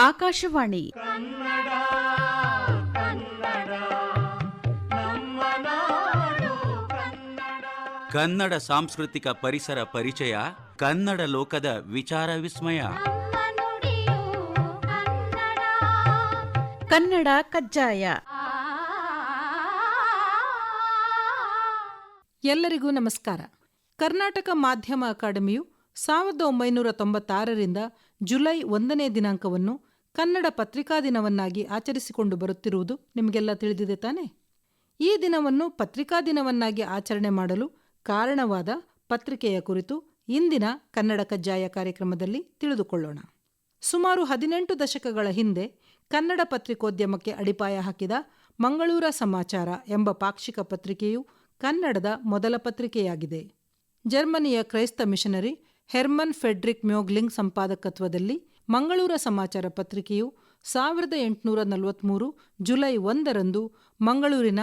ಆಕಾಶವಾಣಿ. ಕನ್ನಡ ಸಾಂಸ್ಕೃತಿಕ ಪರಿಸರ ಪರಿಚಯ ಕನ್ನಡ ಲೋಕದ ವಿಚಾರ ವಿಸ್ಮಯ. ಕನ್ನಡ. ಕಜ್ಜಾಯ. ಎಲ್ಲರಿಗೂ ನಮಸ್ಕಾರ. ಕರ್ನಾಟಕ ಮಾಧ್ಯಮ ಅಕಾಡೆಮಿಯು ಸಾವಿರದ ಒಂಬೈನೂರ ತೊಂಬತ್ತಾರರಿಂದ ಜುಲೈ ಒಂದನೇ ದಿನಾಂಕವನ್ನು ಕನ್ನಡ ಪತ್ರಿಕಾ ದಿನವನ್ನಾಗಿ ಆಚರಿಸಿಕೊಂಡು ಬರುತ್ತಿರುವುದು ನಿಮಗೆಲ್ಲ ತಿಳಿದಿದೆ ತಾನೆ? ಈ ದಿನವನ್ನು ಪತ್ರಿಕಾ ದಿನವನ್ನಾಗಿ ಆಚರಣೆ ಮಾಡಲು ಕಾರಣವಾದ ಪತ್ರಿಕೆಯ ಕುರಿತು ಇಂದಿನ ಕನ್ನಡ ಕಜ್ಜಾಯ ಕಾರ್ಯಕ್ರಮದಲ್ಲಿ ತಿಳಿದುಕೊಳ್ಳೋಣ. ಸುಮಾರು ಹದಿನೆಂಟು ದಶಕಗಳ ಹಿಂದೆ ಕನ್ನಡ ಪತ್ರಿಕೋದ್ಯಮಕ್ಕೆ ಅಡಿಪಾಯ ಹಾಕಿದ ಮಂಗಳೂರ ಸಮಾಚಾರ ಎಂಬ ಪಾಕ್ಷಿಕ ಪತ್ರಿಕೆಯು ಕನ್ನಡದ ಮೊದಲ ಪತ್ರಿಕೆಯಾಗಿದೆ. ಜರ್ಮನಿಯ ಕ್ರೈಸ್ತ ಮಿಷನರಿ ಹೆರ್ಮನ್ ಫೆಡ್ರಿಕ್ ಮ್ಯೋಗ್ಲಿಂಗ್ ಸಂಪಾದಕತ್ವದಲ್ಲಿ ಮಂಗಳೂರ ಸಮಾಚಾರ ಪತ್ರಿಕೆಯು ಸಾವಿರದ ಎಂಟುನೂರ ನಲವತ್ತ್ಮೂರು ಜುಲೈ ಒಂದರಂದು ಮಂಗಳೂರಿನ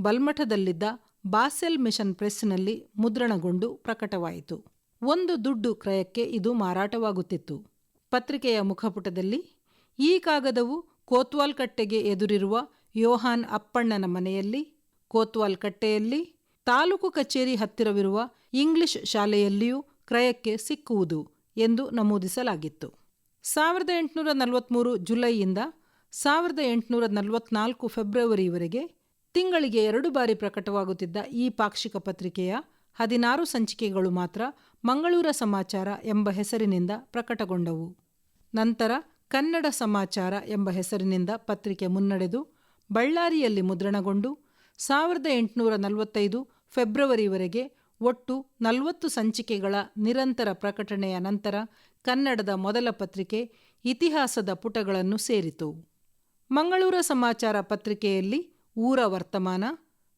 ಬಲ್ಮಠದಲ್ಲಿದ್ದ ಬಾಸೆಲ್ ಮಿಷನ್ ಪ್ರೆಸ್ನಲ್ಲಿ ಮುದ್ರಣಗೊಂಡು ಪ್ರಕಟವಾಯಿತು. ಒಂದು ದುಡ್ಡು ಕ್ರಯಕ್ಕೆ ಇದು ಮಾರಾಟವಾಗುತ್ತಿತ್ತು. ಪತ್ರಿಕೆಯ ಮುಖಪುಟದಲ್ಲಿ, ಈ ಕಾಗದವು ಕೋತ್ವಾಲ್ ಕಟ್ಟೆಗೆ ಎದುರಿರುವ ಯೋಹಾನ್ ಅಪ್ಪಣ್ಣನ ಮನೆಯಲ್ಲಿ, ಕೋತ್ವಾಲ್ ಕಟ್ಟೆಯಲ್ಲಿ, ತಾಲೂಕು ಕಚೇರಿ ಹತ್ತಿರವಿರುವ ಇಂಗ್ಲಿಷ್ ಶಾಲೆಯಲ್ಲಿಯೂ ಕ್ರಯಕ್ಕೆ ಸಿಕ್ಕುವುದು ಎಂದು ನಮೂದಿಸಲಾಗಿತ್ತು. ಸಾವಿರದ ಎಂಟುನೂರ ನಲವತ್ಮೂರು ಜುಲೈಯಿಂದ ಸಾವಿರದ ಎಂಟುನೂರ ನಲವತ್ನಾಲ್ಕು ಫೆಬ್ರವರಿವರೆಗೆ ತಿಂಗಳಿಗೆ ಎರಡು ಬಾರಿ ಪ್ರಕಟವಾಗುತ್ತಿದ್ದ ಈ ಪಾಕ್ಷಿಕ ಪತ್ರಿಕೆಯ ಹದಿನಾರು ಸಂಚಿಕೆಗಳು ಮಾತ್ರ ಮಂಗಳೂರ ಸಮಾಚಾರ ಎಂಬ ಹೆಸರಿನಿಂದ ಪ್ರಕಟಗೊಂಡವು. ನಂತರ ಕನ್ನಡ ಸಮಾಚಾರ ಎಂಬ ಹೆಸರಿನಿಂದ ಪತ್ರಿಕೆ ಮುನ್ನಡೆದು ಬಳ್ಳಾರಿಯಲ್ಲಿ ಮುದ್ರಣಗೊಂಡು ಸಾವಿರದ ಎಂಟುನೂರ ನಲವತ್ತೈದು ಫೆಬ್ರವರಿವರೆಗೆ ಒಟ್ಟು ನಲವತ್ತು ಸಂಚಿಕೆಗಳ ನಿರಂತರ ಪ್ರಕಟಣೆಯ ನಂತರ ಕನ್ನಡದ ಮೊದಲ ಪತ್ರಿಕೆ ಇತಿಹಾಸದ ಪುಟಗಳನ್ನು ಸೇರಿತು. ಮಂಗಳೂರ ಸಮಾಚಾರ ಪತ್ರಿಕೆಯಲ್ಲಿ ಊರ ವರ್ತಮಾನ,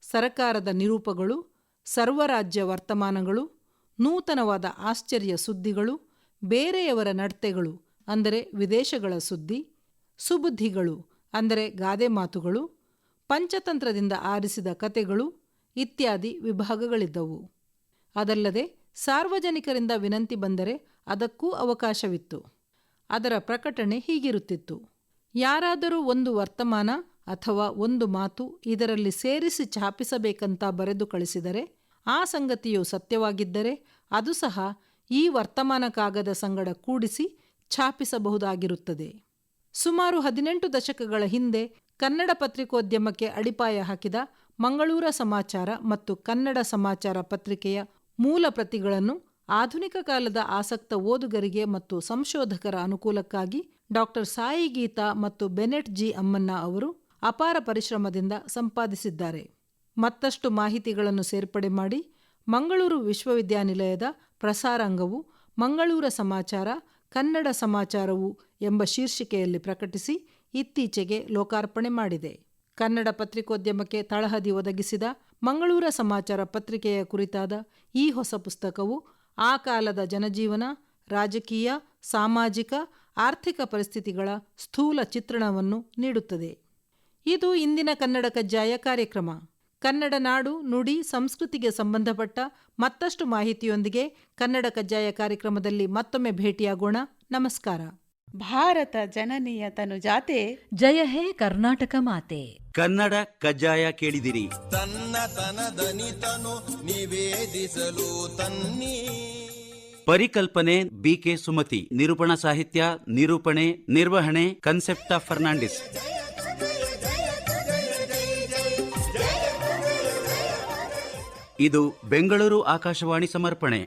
ಸರಕಾರದ ನಿರೂಪಗಳು, ಸರ್ವರಾಜ್ಯ ವರ್ತಮಾನಗಳು, ನೂತನವಾದ ಆಶ್ಚರ್ಯ ಸುದ್ದಿಗಳು, ಬೇರೆಯವರ ನಡತೆಗಳು ಅಂದರೆ ವಿದೇಶಗಳ ಸುದ್ದಿ, ಸುಬುದ್ಧಿಗಳು ಅಂದರೆ ಗಾದೆ ಮಾತುಗಳು, ಪಂಚತಂತ್ರದಿಂದ ಆರಿಸಿದ ಕತೆಗಳು ಇತ್ಯಾದಿ ವಿಭಾಗಗಳಿದ್ದವು. ಅದಲ್ಲದೆ ಸಾರ್ವಜನಿಕರಿಂದ ವಿನಂತಿ ಬಂದರೆ ಅದಕ್ಕೂ ಅವಕಾಶವಿತ್ತು. ಅದರ ಪ್ರಕಟಣೆ ಹೀಗಿರುತ್ತಿತ್ತು. ಯಾರಾದರೂ ಒಂದು ವರ್ತಮಾನ ಅಥವಾ ಒಂದು ಮಾತು ಇದರಲ್ಲಿ ಸೇರಿಸಿ ಛಾಪಿಸಬೇಕಂತ ಬರೆದು ಕಳಿಸಿದರೆ ಆ ಸಂಗತಿಯು ಸತ್ಯವಾಗಿದ್ದರೆ ಅದು ಸಹ ಈ ವರ್ತಮಾನ ಕಾಗದ ಸಂಗಡ ಕೂಡಿಸಿ ಛಾಪಿಸಬಹುದಾಗಿರುತ್ತದೆ. ಸುಮಾರು ಹದಿನೆಂಟು ದಶಕಗಳ ಹಿಂದೆ ಕನ್ನಡ ಪತ್ರಿಕೋದ್ಯಮಕ್ಕೆ ಅಡಿಪಾಯ ಹಾಕಿದ ಮಂಗಳೂರ ಸಮಾಚಾರ ಮತ್ತು ಕನ್ನಡ ಸಮಾಚಾರ ಪತ್ರಿಕೆಯ ಮೂಲ ಪ್ರತಿಗಳನ್ನು ಆಧುನಿಕ ಕಾಲದ ಆಸಕ್ತ ಓದುಗರಿಗೆ ಮತ್ತು ಸಂಶೋಧಕರ ಅನುಕೂಲಕ್ಕಾಗಿ ಡಾಕ್ಟರ್ ಸಾಯಿ ಗೀತಾ ಮತ್ತು ಬೆನೆಟ್ ಜಿ ಅಮ್ಮನ್ನ ಅವರು ಅಪಾರ ಪರಿಶ್ರಮದಿಂದ ಸಂಪಾದಿಸಿದ್ದಾರೆ. ಮತ್ತಷ್ಟು ಮಾಹಿತಿಗಳನ್ನು ಸೇರ್ಪಡೆ ಮಾಡಿ ಮಂಗಳೂರು ವಿಶ್ವವಿದ್ಯಾನಿಲಯದ ಪ್ರಸಾರಾಂಗವು ಮಂಗಳೂರ ಸಮಾಚಾರ, ಕನ್ನಡ ಸಮಾಚಾರವು ಎಂಬ ಶೀರ್ಷಿಕೆಯಲ್ಲಿ ಪ್ರಕಟಿಸಿ ಇತ್ತೀಚೆಗೆ ಲೋಕಾರ್ಪಣೆ ಮಾಡಿದೆ. ಕನ್ನಡ ಪತ್ರಿಕೋದ್ಯಮಕ್ಕೆ ತಳಹದಿ ಒದಗಿಸಿದ ಮಂಗಳೂರ ಸಮಾಚಾರ ಪತ್ರಿಕೆಯ ಕುರಿತಾದ ಈ ಹೊಸ ಪುಸ್ತಕವು ಆ ಕಾಲದ ಜನಜೀವನ ರಾಜಕೀಯ ಸಾಮಾಜಿಕ ಆರ್ಥಿಕ ಪರಿಸ್ಥಿತಿಗಳ ಸ್ಥೂಲ ಚಿತ್ರಣವನ್ನು ನೀಡುತ್ತದೆ. ಇದು ಇಂದಿನ ಕನ್ನಡ ಕಜ್ಜಾಯ ಕಾರ್ಯಕ್ರಮ. ಕನ್ನಡ ನಾಡು ನುಡಿ ಸಂಸ್ಕೃತಿಗೆ ಸಂಬಂಧಪಟ್ಟ ಮತ್ತಷ್ಟು ಮಾಹಿತಿಯೊಂದಿಗೆ ಕನ್ನಡ ಕಜ್ಜಾಯ ಕಾರ್ಯಕ್ರಮದಲ್ಲಿ ಮತ್ತೊಮ್ಮೆ ಭೇಟಿಯಾಗೋಣ. ನಮಸ್ಕಾರ. ಭಾರತ ಜನನಿಯ ತನುಜಾತೆ. ಜಯ ಹೇ ಕರ್ನಾಟಕ ಮಾತೆ. ಕನ್ನಡ ಕಜ್ಜಾಯ ಕೇಳಿದಿರಿ. ನಿವೇದಿಸಲು ತನ್ನಿ. ಪರಿಕಲ್ಪನೆ ಬಿಕೆ ಸುಮತಿ ನಿರೂಪಣಾ ಸಾಹಿತ್ಯ ನಿರೂಪಣೆ ನಿರ್ವಹಣೆ ಕನ್ಸೆಪ್ಟ ಫರ್ನಾಂಡಿಸ್ ಇದು ಬೆಂಗಳೂರು ಆಕಾಶವಾಣಿ ಸಮರ್ಪಣೆ.